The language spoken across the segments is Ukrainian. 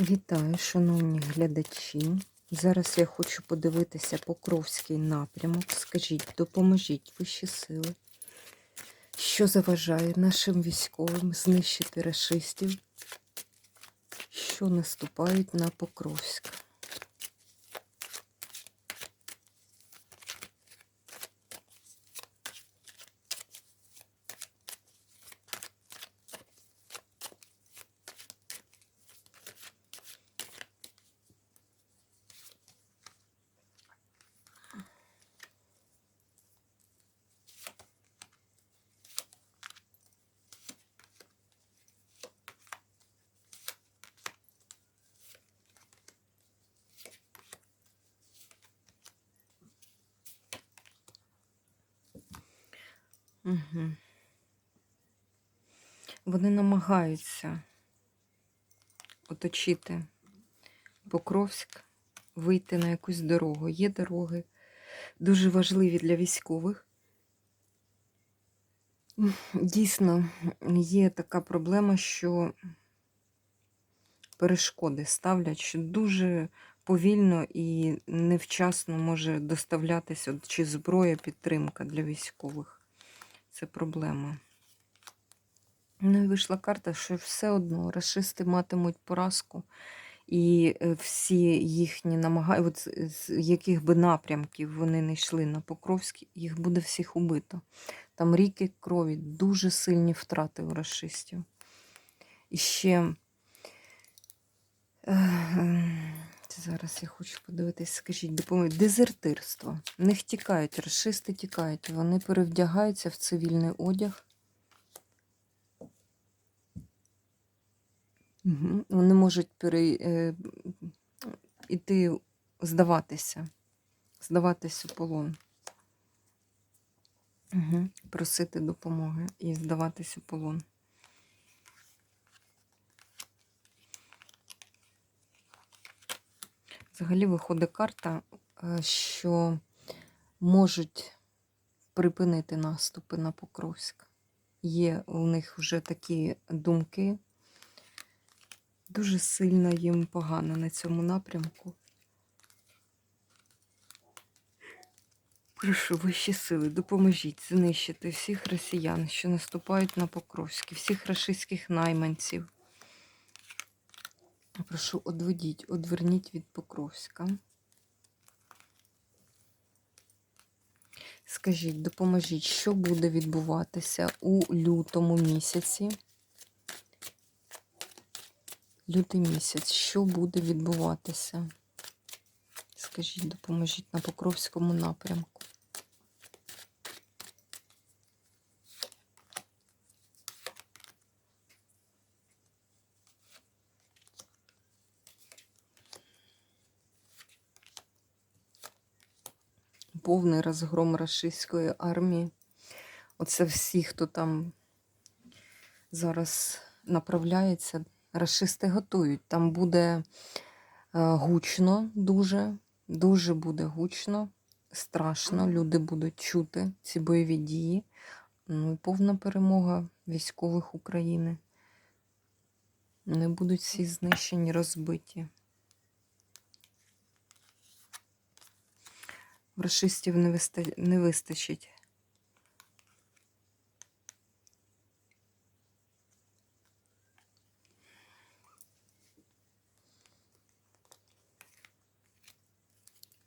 Вітаю, шановні глядачі. Зараз я хочу подивитися Покровський напрямок. Скажіть, допоможіть вищі сили, що заважає нашим військовим знищити расистів, що наступають на Покровськ. Угу. Вони намагаються оточити Покровськ, вийти на якусь дорогу. Є дороги дуже важливі для військових. Дійсно, є така проблема, що перешкоди ставлять, що дуже повільно і невчасно може доставлятися чи зброя, підтримка для військових. Це проблема. Ну і вийшла карта, що все одно расисти матимуть поразку, і е, всі їхні намагання, от з- яких би напрямків вони не йшли на Покровськ, їх буде всіх убито. Там ріки крові, дуже сильні втрати у расистів. І ще е, зараз я хочу подивитись, скажіть, допоможіть. Дезертирство. В них тікають, расисти тікають, вони перевдягаються в цивільний одяг. Угу. Вони можуть пере, е, іти здаватися, здаватись у полон. Угу. Просити допомоги і здаватись у полон. Взагалі виходить карта, е, що можуть припинити наступи на Покровськ. Є у них вже такі думки. Дуже сильно їм погано на цьому напрямку. Прошу вищі сили, допоможіть знищити всіх росіян, що наступають на Покровськ, всіх рашистських найманців. Прошу, одведіть, одверніть від Покровська. Скажіть, допоможіть, що буде відбуватися у лютому місяці? Лютий місяць, що буде відбуватися? Скажіть, допоможіть на Покровському напрямку. Повний розгром рашистської армії. Оце всі, хто там зараз направляється, рашисти готують. Там буде е, гучно дуже, дуже буде гучно, страшно. Люди будуть чути ці бойові дії. Ну, і повна перемога військових України. Не будуть всі знищені, розбиті. Рашистів не, виста... не вистачить.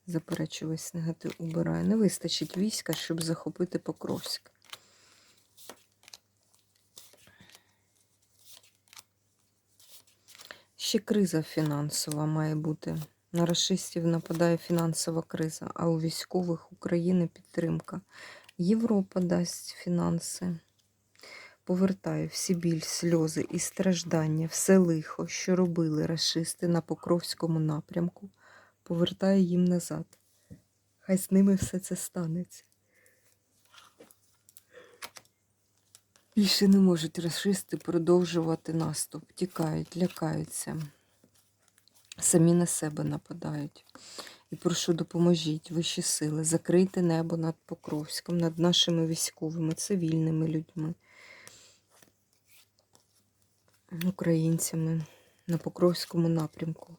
Заперечу весь негатив убираю. Не вистачить війська, щоб захопити Покровськ. Ще криза фінансова має бути. На расистів нападає фінансова криза, а у військових України підтримка. Європа дасть фінанси. Повертає всі біль, сльози і страждання, все лихо, що робили расисти на Покровському напрямку, повертає їм назад. Хай з ними все це станеться. Більше не можуть расисти продовжувати наступ, тікають, лякаються, самі на себе нападають. І прошу, допоможіть вищі сили, закрийте небо над Покровськом, над нашими військовими, цивільними людьми, українцями. на Покровському напрямку.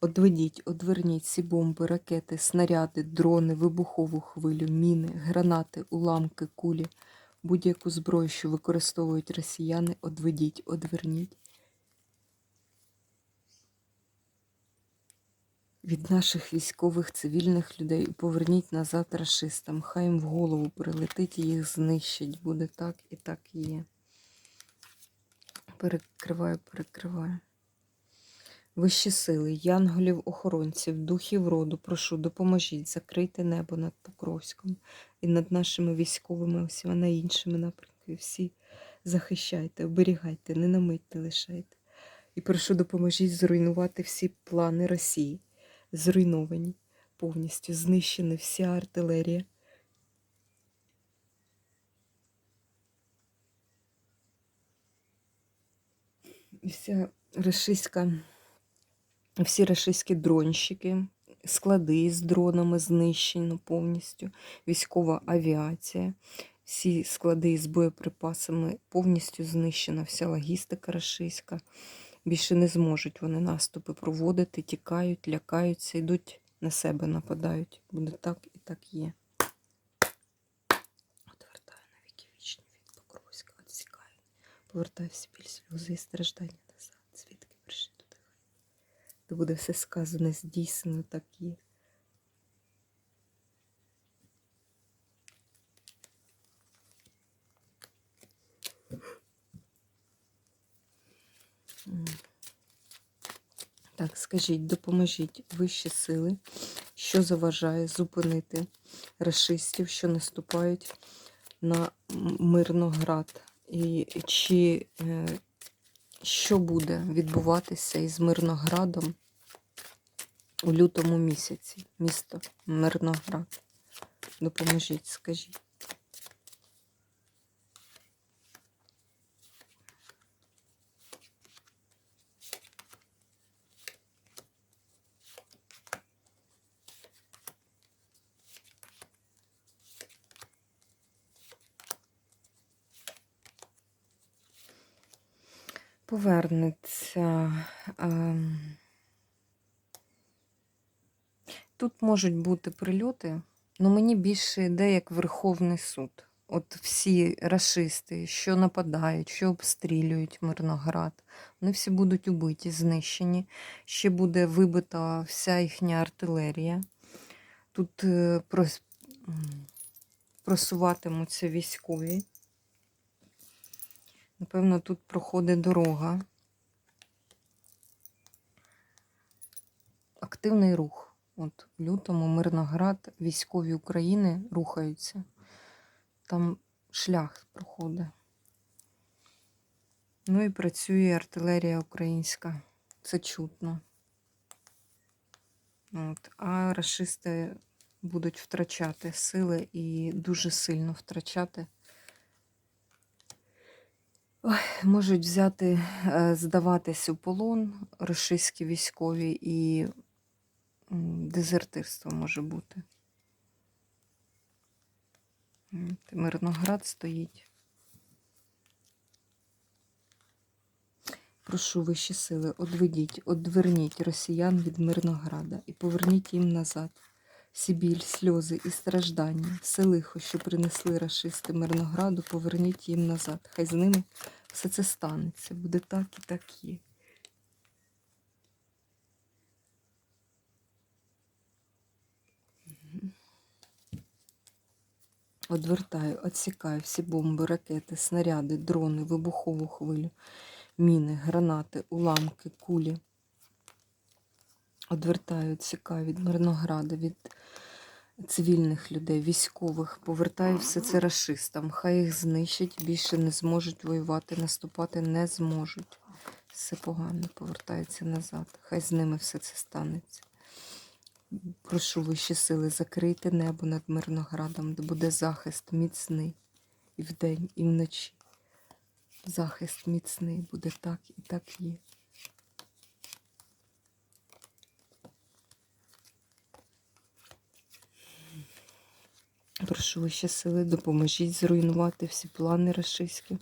Одведіть, одверніть всі бомби, ракети, снаряди, дрони, вибухову хвилю, міни, гранати, уламки, кулі, будь-яку зброю, що використовують росіяни, одведіть, одверніть. Від наших військових цивільних людей і поверніть назад рашистам. Хай їм в голову прилетить і їх знищить. Буде так і так і є. Перекриваю, перекриваю. Вищі сили, янголів, охоронців, духів роду, прошу, допоможіть, закрийте небо над Покровськом і над нашими військовими, усіма на іншими напрямками. Всі захищайте, оберігайте, не на мить не лишайте. І прошу, допоможіть зруйнувати всі плани Росії. Зруйновані, повністю знищена вся артилерія. Вся рашистська всі рашистські дронщики, склади з дронами знищено повністю, військова авіація, всі склади з боєприпасами повністю знищена, вся логістика рашистська. Більше не зможуть вони наступи проводити, тікають, лякаються, йдуть на себе, нападають. Буде так і так є. Отвертаю на віки вічні від Покровська, відсікаю. Повертаю всі біль сльози і страждання назад. Звідки прийшли туди? То буде все сказане, здійснено, так є. Так, скажіть, допоможіть вищі сили, що заважає зупинити расистів, що наступають на Мирноград. І чи е, що буде відбуватися із Мирноградом у лютому місяці? Місто Мирноград. Допоможіть, скажіть. Повернеться. ем, Тут можуть бути прильоти, але мені більше йде як Верховний суд. От всі рашисти, що нападають, що обстрілюють Мирноград, вони всі будуть убиті, знищені. Ще буде вибита вся їхня артилерія. Тут е, прос- просуватимуться військові. Напевно, тут проходить дорога. Активний рух. От в лютому Мирноград, військові України рухаються. Там шлях проходить. Ну і працює артилерія українська. Це чутно. От. А рашисти будуть втрачати сили і дуже сильно втрачати. Ой, можуть взяти, е, здаватись у полон російські військові і дезертирство може бути. Мирноград стоїть. Прошу вищі сили, одведіть, одверніть росіян від Мирнограда і поверніть їм назад. Всі біль, сльози і страждання, все лихо, що принесли рашисти Мирнограду, поверніть їм назад. Хай з ними все це станеться. Буде так і так є. Одвертаю, відсікаю всі бомби, ракети, снаряди, дрони, вибухову хвилю, міни, гранати, уламки, кулі. Одвертаю, відсікаю від Мирнограда, від цивільних людей, військових. Повертаю все це рашистам. Хай їх знищать, більше не зможуть воювати, наступати не зможуть. Все погано повертається назад. Хай з ними все це станеться. Прошу вищі сили, закрийте небо над Мирноградом, де буде захист міцний і вдень, і вночі. Захист міцний буде так і так є. Прошу вищі сили, допоможіть зруйнувати всі плани рашистські.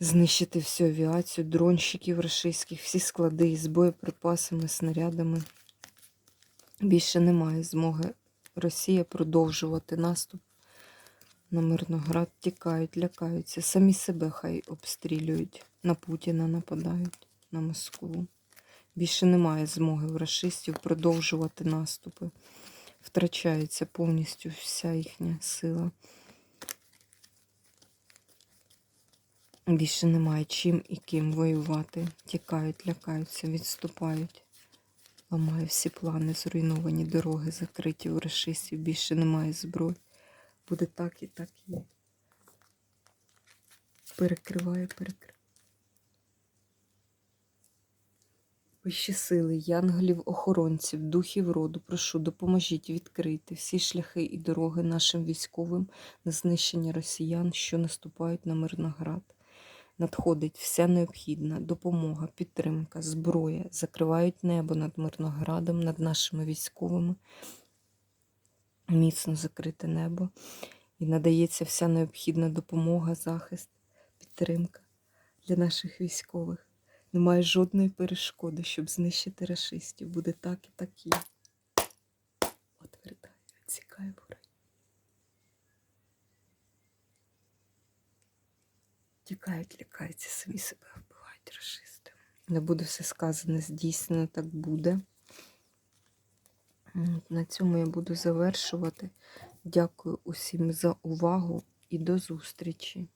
знищити всю авіацію, дронщиків російських, всі склади із боєприпасами, снарядами. Більше немає змоги Росія продовжувати наступ на Мирноград. Тікають, лякаються. Самі себе хай обстрілюють. На Путіна нападають, на Москву. Більше немає змоги в расистів продовжувати наступи. Втрачається повністю вся їхня сила. Більше немає чим і ким воювати. Тікають, лякаються, відступають. Ламає всі плани, зруйновані дороги, закриті у расистів. Більше немає зброї. Буде так і так є. Перекриває, перекриває. Вищі сили, янголів, охоронців, духів роду, прошу, допоможіть відкрити всі шляхи і дороги нашим військовим на знищення росіян, що наступають на Мирноград. Надходить вся необхідна допомога, підтримка, зброя, закривають небо над Мирноградом, над нашими військовими. Міцно закрите небо. І надається вся необхідна допомога, захист, підтримка для наших військових. Немає жодної перешкоди, щоб знищити рашистів. Буде так і так є. Отвертаю, відсікаю ворог. Тікають, лякаються, самі себе вбивають рашисти. Не буде все сказане, здійснено, так буде. На цьому я буду завершувати. Дякую усім за увагу і до зустрічі!